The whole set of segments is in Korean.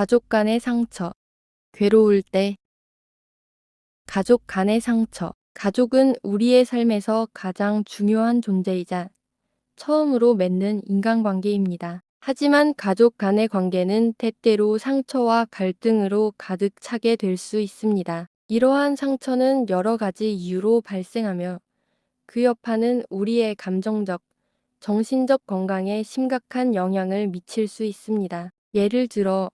가족 간의 상처. 괴로울 때. 가족 간의 상처. 가족은 우리의 삶에서 가장 중요한 존재이자 처음으로 맺는 인간관계입니다. 하지만 가족 간의 관계는 때때로 상처와 갈등으로 가득 차게 될 수 있습니다. 이러한 상처는 여러 가지 이유로 발생하며 그 여파는 우리의 감정적, 정신적 건강에 심각한 영향을 미칠 수 있습니다. 예를 들어,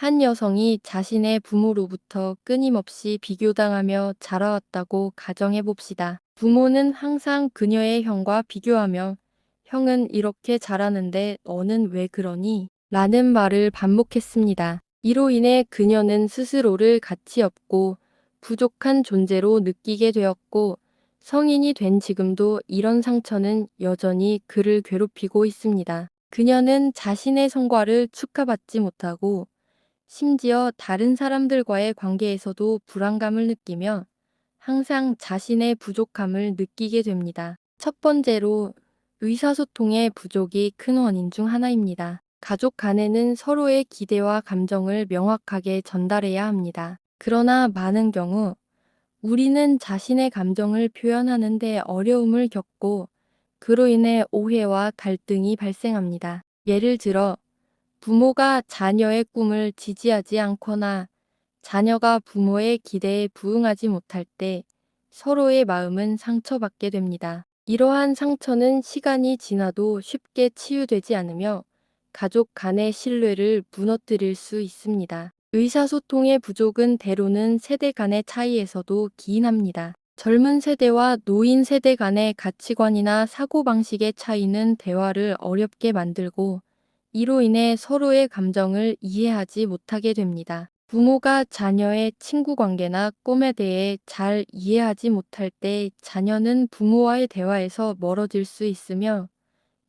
한 여성이 자신의 부모로부터 끊임없이 비교당하며 자라왔다고 가정해 봅시다. 부모는 항상 그녀의 형과 비교하며 형은 이렇게 잘하는데 너는 왜 그러니? 라는 말을 반복했습니다. 이로 인해 그녀는 스스로를 가치 없고 부족한 존재로 느끼게 되었고 성인이 된 지금도 이런 상처는 여전히 그를 괴롭히고 있습니다. 그녀는 자신의 성과를 축하받지 못하고 심지어 다른 사람들과의 관계에서도 불안감을 느끼며 항상 자신의 부족함을 느끼게 됩니다. 첫 번째로 의사소통의 부족이 큰 원인 중 하나입니다. 가족 간에는 서로의 기대와 감정을 명확하게 전달해야 합니다. 그러나 많은 경우 우리는 자신의 감정을 표현하는데 어려움을 겪고 그로 인해 오해와 갈등이 발생합니다. 예를 들어 부모가 자녀의 꿈을 지지하지 않거나 자녀가 부모의 기대에 부응하지 못할 때 서로의 마음은 상처받게 됩니다. 이러한 상처는 시간이 지나도 쉽게 치유되지 않으며 가족 간의 신뢰를 무너뜨릴 수 있습니다. 의사소통의 부족은 때로는 세대 간의 차이에서도 기인합니다. 젊은 세대와 노인 세대 간의 가치관이나 사고방식의 차이는 대화를 어렵게 만들고 이로 인해 서로의 감정을 이해하지 못하게 됩니다. 부모가 자녀의 친구 관계나 꿈에 대해 잘 이해하지 못할 때 자녀는 부모와의 대화에서 멀어질 수 있으며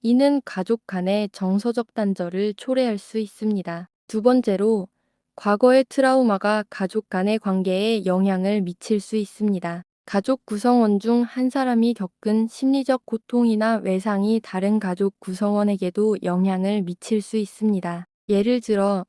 이는 가족 간의 정서적 단절을 초래할 수 있습니다. 두 번째로 과거의 트라우마가 가족 간의 관계에 영향을 미칠 수 있습니다. 가족 구성원 중 한 사람이 겪은 심리적 고통이나 외상이 다른 가족 구성원에게도 영향을 미칠 수 있습니다. 예를 들어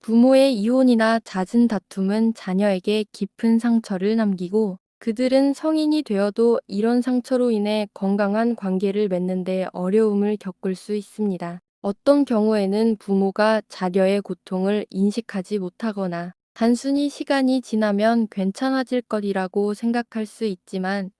부모의 이혼이나 잦은 다툼은 자녀에게 깊은 상처를 남기고 그들은 성인이 되어도 이런 상처로 인해 건강한 관계를 맺는데 어려움을 겪을 수 있습니다. 어떤 경우에는 부모가 자녀의 고통을 인식하지 못하거나 단순히 시간이 지나면 괜찮아질 것이라고 생각할 수 있지만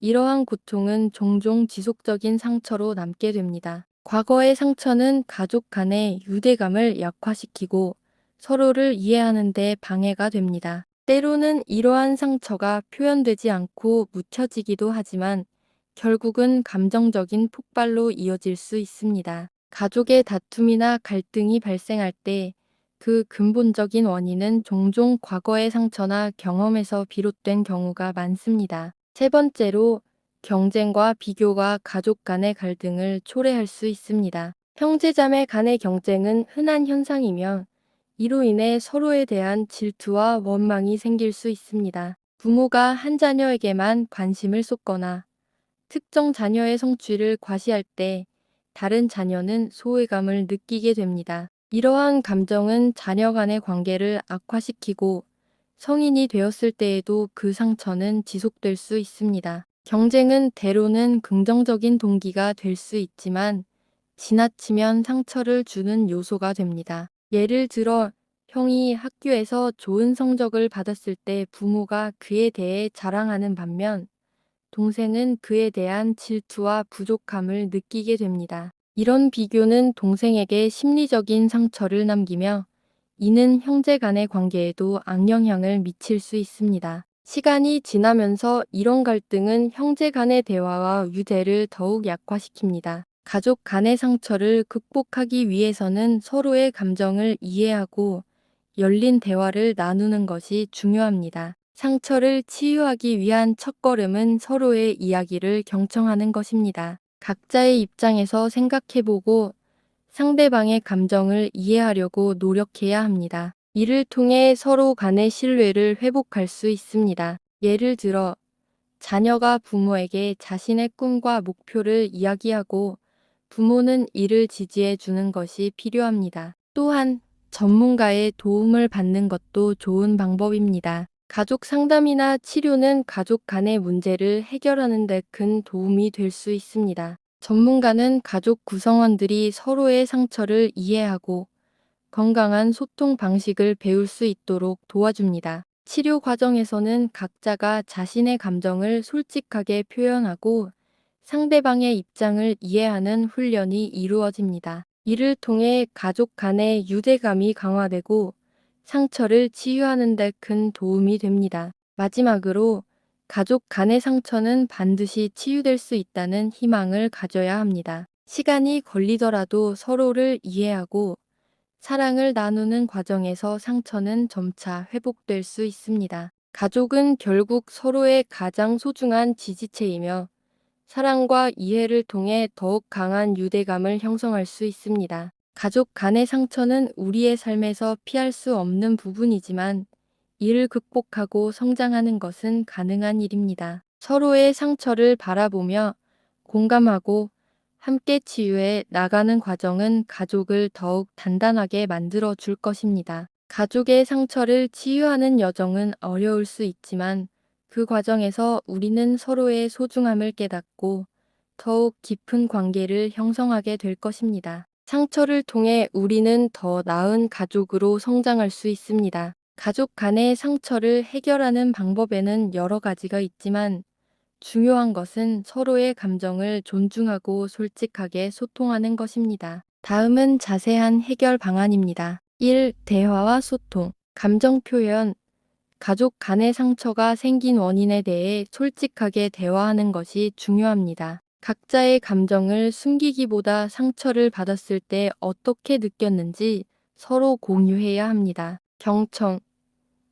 이러한 고통은 종종 지속적인 상처로 남게 됩니다. 과거의 상처는 가족 간의 유대감을 약화시키고 서로를 이해하는 데 방해가 됩니다. 때로는 이러한 상처가 표현되지 않고 묻혀지기도 하지만 결국은 감정적인 폭발로 이어질 수 있습니다. 가족의 다툼이나 갈등이 발생할 때 그 근본적인 원인은 종종 과거의 상처나 경험에서 비롯된 경우가 많습니다. 세 번째로 경쟁과 비교가 가족 간의 갈등을 초래할 수 있습니다. 형제자매 간의 경쟁은 흔한 현상이며 이로 인해 서로에 대한 질투와 원망이 생길 수 있습니다. 부모가 한 자녀에게만 관심을 쏟거나 특정 자녀의 성취를 과시할 때 다른 자녀는 소외감을 느끼게 됩니다. 이러한 감정은 자녀 간의 관계를 악화시키고 성인이 되었을 때에도 그 상처는 지속될 수 있습니다. 경쟁은 때로는 긍정적인 동기가 될 수 있지만 지나치면 상처를 주는 요소가 됩니다. 예를 들어 형이 학교에서 좋은 성적을 받았을 때 부모가 그에 대해 자랑하는 반면 동생은 그에 대한 질투와 부족함을 느끼게 됩니다. 이런 비교는 동생에게 심리적인 상처를 남기며 이는 형제 간의 관계에도 악영향을 미칠 수 있습니다. 시간이 지나면서 이런 갈등은 형제 간의 대화와 유대를 더욱 약화시킵니다. 가족 간의 상처를 극복하기 위해서는 서로의 감정을 이해하고 열린 대화를 나누는 것이 중요합니다. 상처를 치유하기 위한 첫걸음은 서로의 이야기를 경청하는 것입니다. 각자의 입장에서 생각해보고 상대방의 감정을 이해하려고 노력해야 합니다. 이를 통해 서로 간의 신뢰를 회복할 수 있습니다. 예를 들어 자녀가 부모에게 자신의 꿈과 목표를 이야기하고 부모는 이를 지지해 주는 것이 필요합니다. 또한 전문가의 도움을 받는 것도 좋은 방법입니다. 가족 상담이나 치료는 가족 간의 문제를 해결하는 데 큰 도움이 될 수 있습니다. 전문가는 가족 구성원들이 서로의 상처를 이해하고 건강한 소통 방식을 배울 수 있도록 도와줍니다. 치료 과정에서는 각자가 자신의 감정을 솔직하게 표현하고 상대방의 입장을 이해하는 훈련이 이루어집니다. 이를 통해 가족 간의 유대감이 강화되고 상처를 치유하는 데 큰 도움이 됩니다. 마지막으로 가족 간의 상처는 반드시 치유될 수 있다는 희망을 가져야 합니다. 시간이 걸리더라도 서로를 이해하고 사랑을 나누는 과정에서 상처는 점차 회복될 수 있습니다. 가족은 결국 서로의 가장 소중한 지지체이며 사랑과 이해를 통해 더욱 강한 유대감을 형성할 수 있습니다. 가족 간의 상처는 우리의 삶에서 피할 수 없는 부분이지만 이를 극복하고 성장하는 것은 가능한 일입니다. 서로의 상처를 바라보며 공감하고 함께 치유해 나가는 과정은 가족을 더욱 단단하게 만들어 줄 것입니다. 가족의 상처를 치유하는 여정은 어려울 수 있지만 그 과정에서 우리는 서로의 소중함을 깨닫고 더욱 깊은 관계를 형성하게 될 것입니다. 상처를 통해 우리는 더 나은 가족으로 성장할 수 있습니다. 가족 간의 상처를 해결하는 방법에는 여러 가지가 있지만 중요한 것은 서로의 감정을 존중하고 솔직하게 소통하는 것입니다. 다음은 자세한 해결 방안입니다. 1. 대화와 소통. 감정 표현. 가족 간의 상처가 생긴 원인에 대해 솔직하게 대화하는 것이 중요합니다. 각자의 감정을 숨기기보다 상처를 받았을 때 어떻게 느꼈는지 서로 공유해야 합니다. 경청.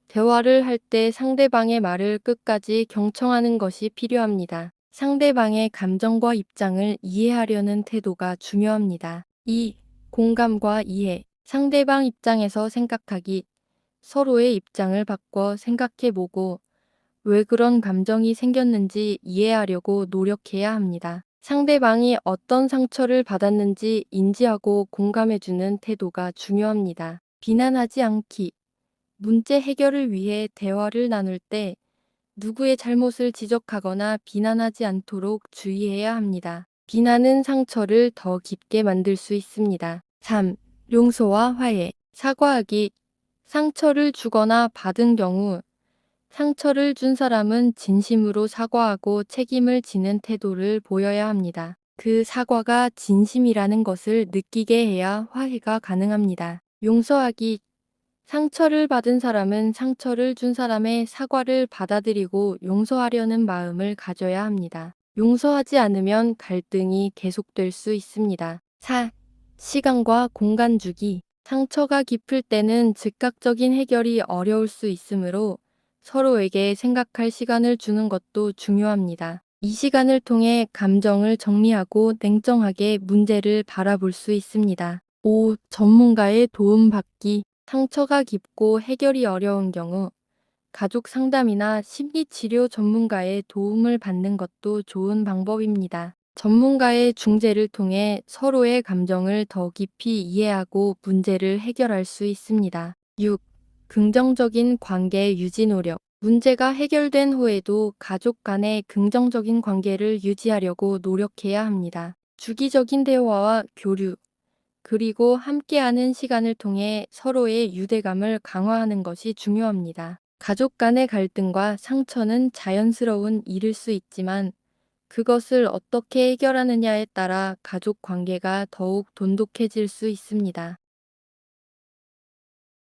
대화를 할 때 상대방의 말을 끝까지 경청하는 것이 필요합니다. 상대방의 감정과 입장을 이해하려는 태도가 중요합니다. 2. 공감과 이해. 상대방 입장에서 생각하기. 서로의 입장을 바꿔 생각해보고 왜 그런 감정이 생겼는지 이해하려고 노력해야 합니다. 상대방이 어떤 상처를 받았는지 인지하고 공감해주는 태도가 중요합니다. 비난하지 않기. 문제 해결을 위해 대화를 나눌 때 누구의 잘못을 지적하거나 비난하지 않도록 주의해야 합니다. 비난은 상처를 더 깊게 만들 수 있습니다. 3. 용서와 화해. 사과하기. 상처를 주거나 받은 경우 상처를 준 사람은 진심으로 사과하고 책임을 지는 태도를 보여야 합니다. 그 사과가 진심이라는 것을 느끼게 해야 화해가 가능합니다. 용서하기. 상처를 받은 사람은 상처를 준 사람의 사과를 받아들이고 용서하려는 마음을 가져야 합니다. 용서하지 않으면 갈등이 계속될 수 있습니다. 4. 시간과 공간 주기. 상처가 깊을 때는 즉각적인 해결이 어려울 수 있으므로 서로에게 생각할 시간을 주는 것도 중요합니다. 이 시간을 통해 감정을 정리하고 냉정하게 문제를 바라볼 수 있습니다. 5. 전문가의 도움 받기. 상처가 깊고 해결이 어려운 경우 가족 상담이나 심리치료 전문가의 도움을 받는 것도 좋은 방법입니다. 전문가의 중재를 통해 서로의 감정을 더 깊이 이해하고 문제를 해결할 수 있습니다. 6. 긍정적인 관계 유지 노력. 문제가 해결된 후에도 가족 간의 긍정적인 관계를 유지하려고 노력해야 합니다. 주기적인 대화와 교류, 그리고 함께하는 시간을 통해 서로의 유대감을 강화하는 것이 중요합니다. 가족 간의 갈등과 상처는 자연스러운 일일 수 있지만 그것을 어떻게 해결하느냐에 따라 가족 관계가 더욱 돈독해질 수 있습니다.